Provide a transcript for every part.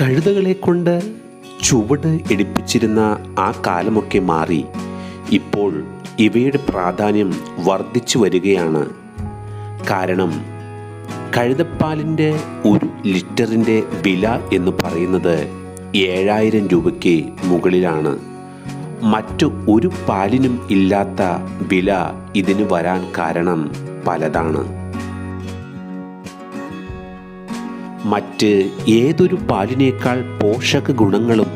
കഴുതകളെ കൊണ്ട് ചുവട് എടുപ്പിച്ചിരുന്ന ആ കാലമൊക്കെ മാറി. ഇപ്പോൾ ഇവയുടെ പ്രാധാന്യം വർദ്ധിച്ചു വരികയാണ്. കാരണം കഴുതപ്പാലിന്റെ ഒരു ലിറ്ററിന്റെ വില എന്ന് പറയുന്നത് ഏഴായിരം രൂപയ്ക്ക് മുകളിലാണ്. മറ്റു ഒരു പാലിനും ഇല്ലാത്ത വില ഇതിന് വരാൻ കാരണം പലതാണ്. മറ്റ് ഏതൊരു പാലിനേക്കാൾ പോഷക ഗുണങ്ങളും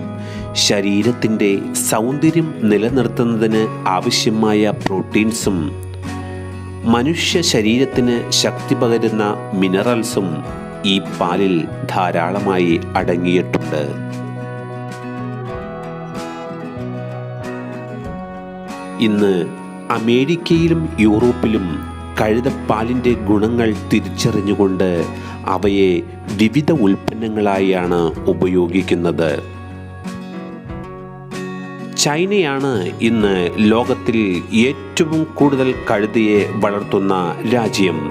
ശരീരത്തിന്റെ സൗന്ദര്യം നിലനിർത്തുന്നതിന് ആവശ്യമായ പ്രോട്ടീൻസും മനുഷ്യ ശരീരത്തിന് ശക്തി പകരുന്ന മിനറൽസും ഈ പാലിൽ ധാരാളമായി അടങ്ങിയിട്ടുണ്ട്. ഇന്ന് അമേരിക്കയിലും യൂറോപ്പിലും കഴുതപ്പാലിന്റെ ഗുണങ്ങൾ തിരിച്ചറിഞ്ഞുകൊണ്ട് അവയെ വിവിധ ഉൽപ്പന്നങ്ങളായാണ് ഉപയോഗിക്കുന്നത്. ചൈനയാണ് ഇന്ന് ലോകത്തിൽ ഏറ്റവും കൂടുതൽ കഴുതയെ വളർത്തുന്ന രാജ്യം.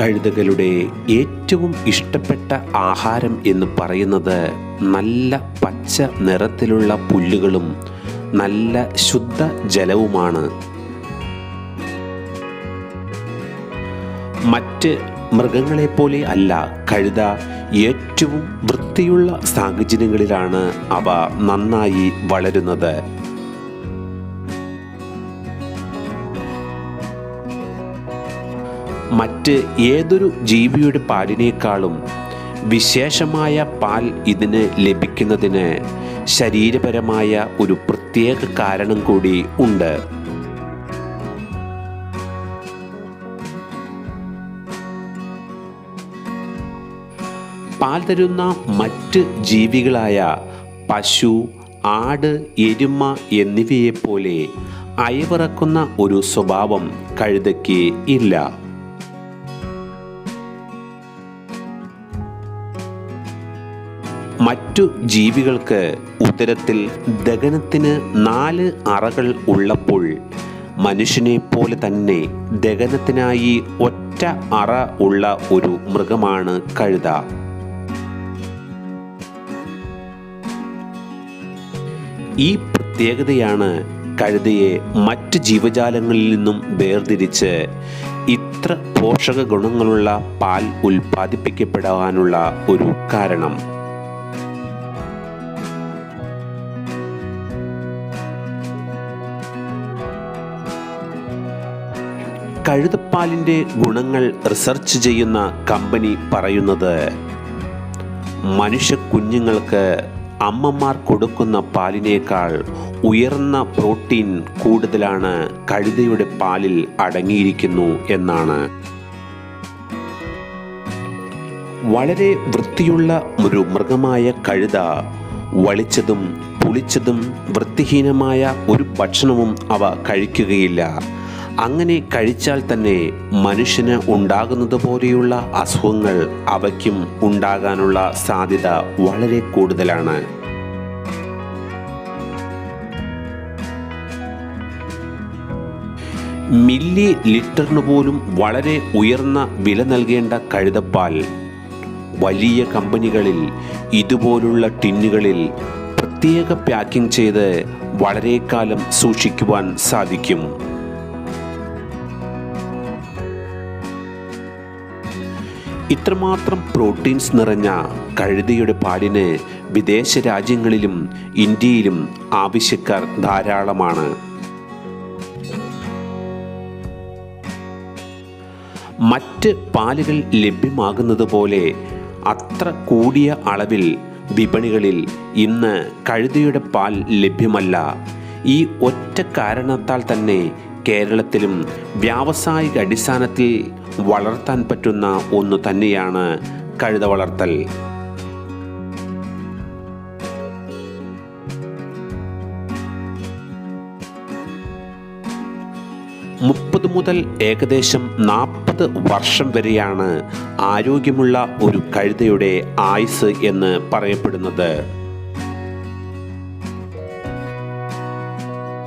കഴുതകളുടെ ഏറ്റവും ഇഷ്ടപ്പെട്ട ആഹാരം എന്ന് പറയുന്നത് നല്ല പച്ച നിറത്തിലുള്ള പുല്ലുകളും നല്ല ശുദ്ധ ജലവുമാണ്. മറ്റ് മൃഗങ്ങളെപ്പോലെ അല്ല കഴുത ഏറ്റവും വൃത്തിയുള്ള സാഹചര്യങ്ങളിലാണ് അവ നന്നായി വളരുന്നത്. മറ്റ് ഏതൊരു ജീവിയുടെ പാലിനേക്കാളും വിശേഷമായ പാൽ ഇതിന് ലഭിക്കുന്നതിന് ശരീരപരമായ ഒരു പ്രത്യേക കാരണം കൂടി ഉണ്ട്. പാൽ തരുന്ന മറ്റ് ജീവികളായ പശു ആട് എരുമ എന്നിവയെപ്പോലെ അയവിറക്കുന്ന ഒരു സ്വഭാവം കഴുതയ്ക്ക് ഇല്ല. മറ്റു ജീവികൾക്ക് ഉദരത്തിൽ ദഹനത്തിന് നാല് അറകൾ ഉള്ളപ്പോൾ മനുഷ്യനെ പോലെ തന്നെ ദഹനത്തിനായി ഒറ്റ അറ ഉള്ള ഒരു മൃഗമാണ് കഴുത. ഈ പ്രത്യേകതയാണ് കഴുതയെ മറ്റ് ജീവജാലങ്ങളിൽ നിന്നും വേർതിരിച്ച് ഇത്ര പോഷക ഗുണങ്ങളുള്ള പാൽ ഉൽപ്പാദിപ്പിക്കപ്പെടാനുള്ള ഒരു കാരണം. കഴുതപ്പാലിന്റെ ഗുണങ്ങൾ റിസർച്ച് ചെയ്യുന്ന കമ്പനി പറയുന്നത് മനുഷ്യ കുഞ്ഞുങ്ങൾക്ക് അമ്മമാർ കൊടുക്കുന്ന പാലിനേക്കാൾ ഉയർന്ന പ്രോട്ടീൻ കൂടുതലാണ് കഴുതയുടെ പാലിൽ അടങ്ങിയിരിക്കുന്നു എന്നാണ്. വളരെ വൃത്തിയുള്ള ഒരു മൃഗമായ കഴുത വളിച്ചതും പുളിച്ചതും വൃത്തിഹീനമായ ഒരു ഭക്ഷണവും അവ കഴിക്കുകയില്ല. അങ്ങനെ കഴിച്ചാൽ തന്നെ മനുഷ്യന് ഉണ്ടാകുന്നത് പോലെയുള്ള അസുഖങ്ങൾ അവയ്ക്കും ഉണ്ടാകാനുള്ള സാധ്യത വളരെ കൂടുതലാണ്. മില്ലി ലിറ്ററിന് പോലും വളരെ ഉയർന്ന വില നൽകേണ്ട കഴുതപ്പാൽ വലിയ കമ്പനികളിൽ ഇതുപോലുള്ള ടിന്നുകളിൽ പ്രത്യേക പാക്കിംഗ് ചെയ്ത് വളരെക്കാലം കാലം സൂക്ഷിക്കുവാൻ സാധിക്കും. ഇത്രമാത്രം പ്രോട്ടീൻസ് നിറഞ്ഞ കഴുതയുടെ പാലിന് വിദേശ രാജ്യങ്ങളിലും ഇന്ത്യയിലും ആവശ്യക്കാർ ധാരാളമാണ്. മറ്റ് പാലുകൾ ലഭ്യമാകുന്നത് പോലെ അത്ര കൂടിയ അളവിൽ വിപണികളിൽ ഇന്ന് കഴുതയുടെ പാൽ ലഭ്യമല്ല. ഈ ഒറ്റ കാരണത്താൽ തന്നെ കേരളത്തിലും വ്യാവസായിക അടിസ്ഥാനത്തിൽ വളർത്താൻ പറ്റുന്ന ഒന്ന് തന്നെയാണ് കഴുത വളർത്തൽ. മുപ്പത് മുതൽ ഏകദേശം നാൽപ്പത് വർഷം വരെയാണ് ആരോഗ്യമുള്ള ഒരു കഴുതയുടെ ആയുസ് എന്ന് പറയപ്പെടുന്നത്.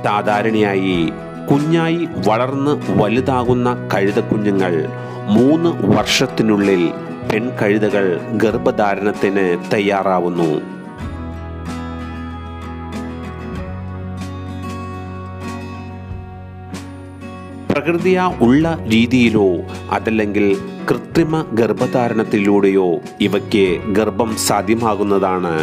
സാധാരണയായി കുഞ്ഞായി വളർന്ന് വലുതാകുന്ന കഴുതക്കുഞ്ഞുങ്ങൾ മൂന്ന് വർഷത്തിനുള്ളിൽ പെൺകഴുതകൾ ഗർഭധാരണത്തിന് തയ്യാറാവുന്നു. പ്രകൃതിയ ഉള്ള രീതിയിലോ അതല്ലെങ്കിൽ കൃത്രിമ ഗർഭധാരണത്തിലൂടെയോ ഇവയ്ക്ക് ഗർഭം സാധ്യമാകുന്നതാണ്.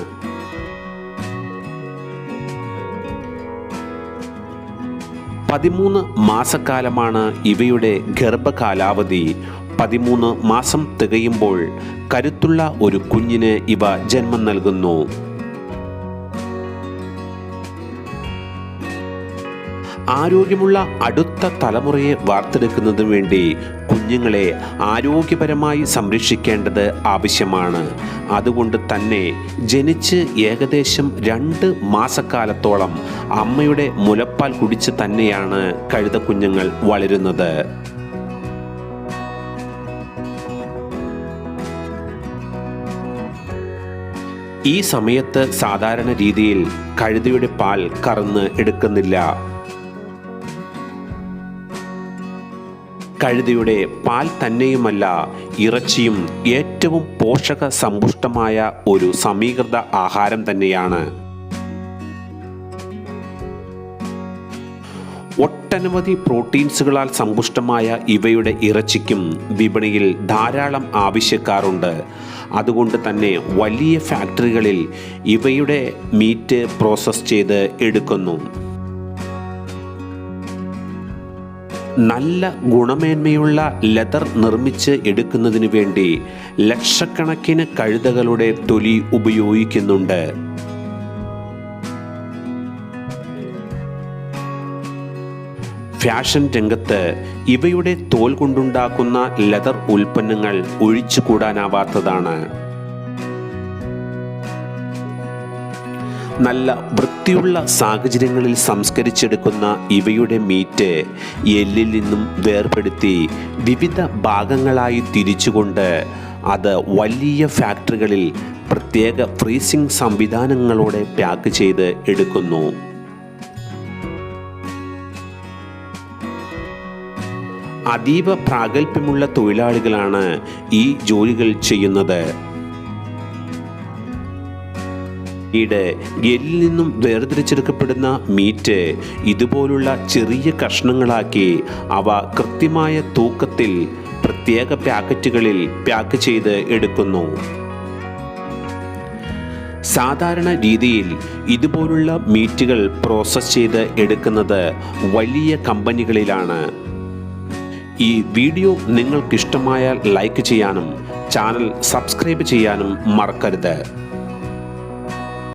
പതിമൂന്ന് മാസക്കാലമാണ് ഇവയുടെ ഗർഭകാലാവധി. പതിമൂന്ന് മാസം തികയുമ്പോൾ കരുത്തുള്ള ഒരു കുഞ്ഞിന് ഇവ ജന്മം നൽകുന്നു. ആരോഗ്യമുള്ള അടുത്ത തലമുറയെ വാർത്തെടുക്കുന്നതിനു വേണ്ടി കുഞ്ഞുങ്ങളെ ആരോഗ്യപരമായി സംരക്ഷിക്കേണ്ടത് ആവശ്യമാണ്. അതുകൊണ്ട് തന്നെ ജനിച്ച് ഏകദേശം രണ്ട് മാസക്കാലത്തോളം അമ്മയുടെ മുലപ്പാൽ കുടിച്ച് തന്നെയാണ് കഴുത കുഞ്ഞുങ്ങൾ വളരുന്നത്. ഈ സമയത്ത് സാധാരണ രീതിയിൽ കഴുതയുടെ പാൽ കറന്ന് എടുക്കുന്നില്ല. കഴുതയുടെ പാൽ തന്നെയുമല്ല ഇറച്ചിയും ഏറ്റവും പോഷക സമ്പുഷ്ടമായ ഒരു സമീകൃത ആഹാരം തന്നെയാണ്. ഒട്ടനവധി പ്രോട്ടീൻസുകളാൽ സമ്പുഷ്ടമായ ഇവയുടെ ഇറച്ചിക്കും വിപണിയിൽ ധാരാളം ആവശ്യക്കാരുണ്ട്. അതുകൊണ്ട് തന്നെ വലിയ ഫാക്ടറികളിൽ ഇവയുടെ മീറ്റ് പ്രോസസ്സ് ചെയ്ത് എടുക്കുന്നു. നല്ല ഗുണമേന്മയുള്ള ലെതർ നിർമ്മിച്ച് എടുക്കുന്നതിനു വേണ്ടി ലക്ഷക്കണക്കിന് കഴുതകളുടെ തൊലി ഉപയോഗിക്കുന്നുണ്ട്. ഫാഷൻ രംഗത്ത് ഇവയുടെ തോൽ കൊണ്ടുണ്ടാക്കുന്ന ലെതർ ഉൽപ്പന്നങ്ങൾ ഒഴിച്ചുകൂടാനാവാത്തതാണ്. നല്ല വൃത്തിയുള്ള സാഹചര്യങ്ങളിൽ സംസ്കരിച്ചെടുക്കുന്ന ഇവയുടെ മീറ്റ് എല്ലിൽ നിന്നും വേർപെടുത്തി വിവിധ ഭാഗങ്ങളായി തിരിച്ചുകൊണ്ട് അത് വലിയ ഫാക്ടറികളിൽ പ്രത്യേക ഫ്രീസിംഗ് സംവിധാനങ്ങളോടെ പാക്ക് ചെയ്ത് എടുക്കുന്നു. അതീവ പ്രാഗൽഭ്യമുള്ള തൊഴിലാളികളാണ് ഈ ജോലികൾ ചെയ്യുന്നത്. ഈട് എല്ലിൽ നിന്നും വേർതിരിച്ചെടുക്കപ്പെടുന്ന മീറ്റ് ഇതുപോലുള്ള ചെറിയ കഷ്ണങ്ങളാക്കി അവ കൃത്യമായ തൂക്കത്തിൽ പ്രത്യേക പാക്കറ്റുകളിൽ പാക്ക് ചെയ്ത് എടുക്കുന്നു. സാധാരണ രീതിയിൽ ഇതുപോലുള്ള മീറ്റുകൾ പ്രോസസ് ചെയ്ത് എടുക്കുന്നത് വലിയ കമ്പനികളിലാണ്. ഈ വീഡിയോ നിങ്ങൾക്കിഷ്ടമായാൽ ലൈക്ക് ചെയ്യാനും ചാനൽ സബ്സ്ക്രൈബ് ചെയ്യാനും മറക്കരുത്.